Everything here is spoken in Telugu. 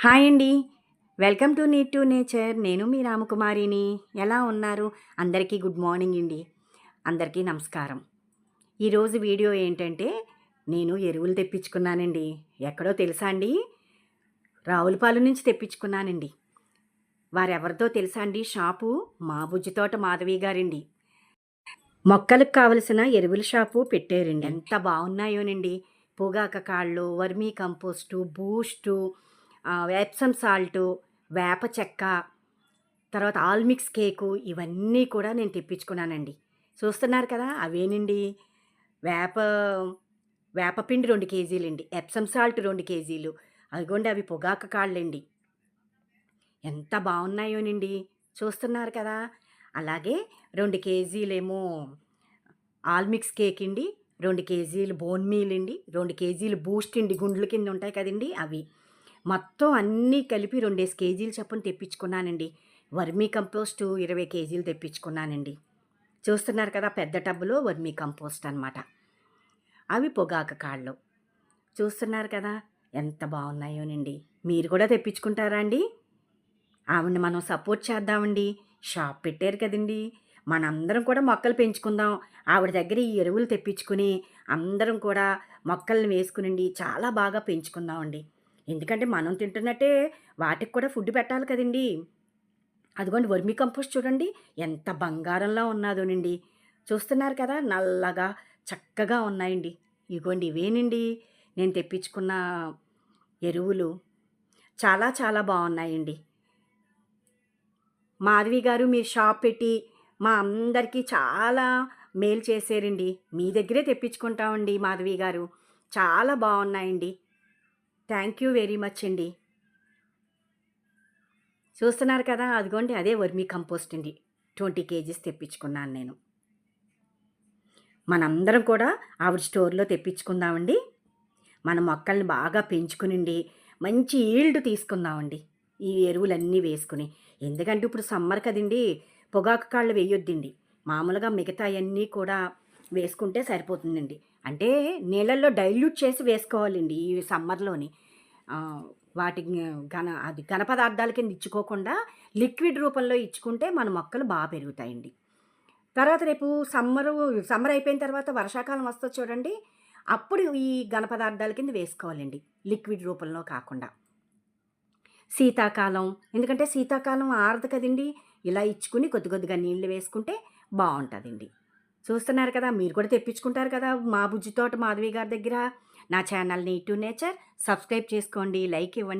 హాయ్ అండి. Welcome to neat to nature. నేను మీ రామకుమారిని. ఎలా ఉన్నారు? అందరికీ గుడ్ మార్నింగ్ అండి. అందరికీ నమస్కారం. ఈరోజు వీడియో ఏంటంటే నేను ఎరువులు తెప్పించుకున్నానండి. ఎక్కడో తెలుసా అండి? రావులపాలెం నుంచి తెప్పించుకున్నానండి. వారెవరితో తెలుసా అండి? షాపు మా బుజ్జితోట మాధవి గారండి. మొక్కలకు కావలసిన ఎరువుల షాపు పెట్టారండి. ఎంత బాగున్నాయోనండి. పొగాక కాళ్ళు vermi compost boost Epsom salt వేప చెక్క తర్వాత ఆల్మిక్స్ కేకు ఇవన్నీ కూడా నేను తెప్పించుకున్నానండి. చూస్తున్నారు కదా అవేనండి? వేప వేపపిండి రెండు కేజీలండి. ఎప్సమ్ సాల్ట్ రెండు కేజీలు. అదిగోండి అవి పొగాక కాళ్ళండి. ఎంత బాగున్నాయోనండి? చూస్తున్నారు కదా? అలాగే రెండు కేజీలేమో ఆల్మిక్స్ కేక్ అండి రెండు కేజీలు బోన్ మీల్ అండి రెండు కేజీలు బూస్ట్ అండి గుండ్ల కింద ఉంటాయి కదండి అవి. మొత్తం అన్నీ కలిపి రెండేసి కేజీలు చొప్పున తెప్పించుకున్నానండి. వర్మీ కంపోస్టు ఇరవై కేజీలు తెప్పించుకున్నానండి. చూస్తున్నారు కదా పెద్ద టబ్బులో వర్మీ కంపోస్ట్ అనమాట అవి పొగాకు కాళ్ళు. చూస్తున్నారు కదా ఎంత బాగున్నాయోనండి. మీరు కూడా తెప్పించుకుంటారా అండి? ఆవిడని మనం సపోర్ట్ చేద్దామండి. షాప్ పెట్టారు కదండి. మనందరం కూడా మొక్కలు పెంచుకుందాం. ఆవిడ దగ్గర ఈ ఎరువులు తెప్పించుకుని అందరం కూడా మొక్కల్ని వేసుకునండి. చాలా బాగా పెంచుకుందామండి. ఎందుకంటే మనం తింటున్నట్టే వాటికి కూడా ఫుడ్ పెట్టాలి కదండి. అదిగోండి వర్మి కంపోస్ట్ చూడండి. ఎంత బంగారంలా ఉన్నదోనండి. చూస్తున్నారు కదా నల్లగా చక్కగా ఉన్నాయండి. ఇగోండి ఇవేనండి. నేను తెప్పించుకున్న ఎరువులు చాలా చాలా బాగున్నాయండి. మాధవి గారు మీరు షాప్ పెట్టి మా అందరికీ చాలా మేలు చేశారండి. మీ దగ్గరే తెప్పించుకుంటామండి మాధవి గారు. చాలా బాగున్నాయండి. థ్యాంక్ యూ వెరీ మచ్ అండి. చూస్తున్నారు కదా అదిగోండి అదే వర్మీ కంపోస్ట్ అండి. ట్వంటీ కేజీస్ తెప్పించుకున్నాను నేను. మనందరం కూడా ఆవిడ స్టోర్లో తెప్పించుకుందామండి. మన మొక్కల్ని బాగా పెంచుకునండి మంచి ఈల్డ్ తీసుకుందామండి. ఈ ఎరువులన్నీ వేసుకుని. ఎందుకంటే ఇప్పుడు సమ్మర్ కదండి పొగాకు కాళ్ళు వేయొద్దండి. మామూలుగా మిగతా అన్నీ కూడా వేసుకుంటే సరిపోతుందండి. అంటే నీళ్ళల్లో డైల్యూట్ చేసి వేసుకోవాలండి ఈ సమ్మర్లోని. వాటి ఘన అది ఘన పదార్థాల కింద ఇచ్చుకోకుండా లిక్విడ్ రూపంలో ఇచ్చుకుంటే మన మొక్కలు బాగా పెరుగుతాయండి. తర్వాత రేపు సమ్మరు సమ్మర్ అయిపోయిన తర్వాత వర్షాకాలం వస్తుంది చూడండి అప్పుడు ఈ ఘన పదార్థాల కింద వేసుకోవాలండి. లిక్విడ్ రూపంలో కాకుండా. శీతాకాలం ఎందుకంటే శీతాకాలం ఆరదు కదండి ఇలా ఇచ్చుకుని కొద్ది కొద్దిగా నీళ్ళు వేసుకుంటే బాగుంటుందండి. చూస్తున్నారు కదా మీరు కూడా తెప్పించుకుంటారు కదా మా బుజ్జి తోట మాధవి గారి దగ్గర. నా ఛానల్ని టు నేచర్ సబ్స్క్రైబ్ చేసుకోండి లైక్ ఇవ్వండి.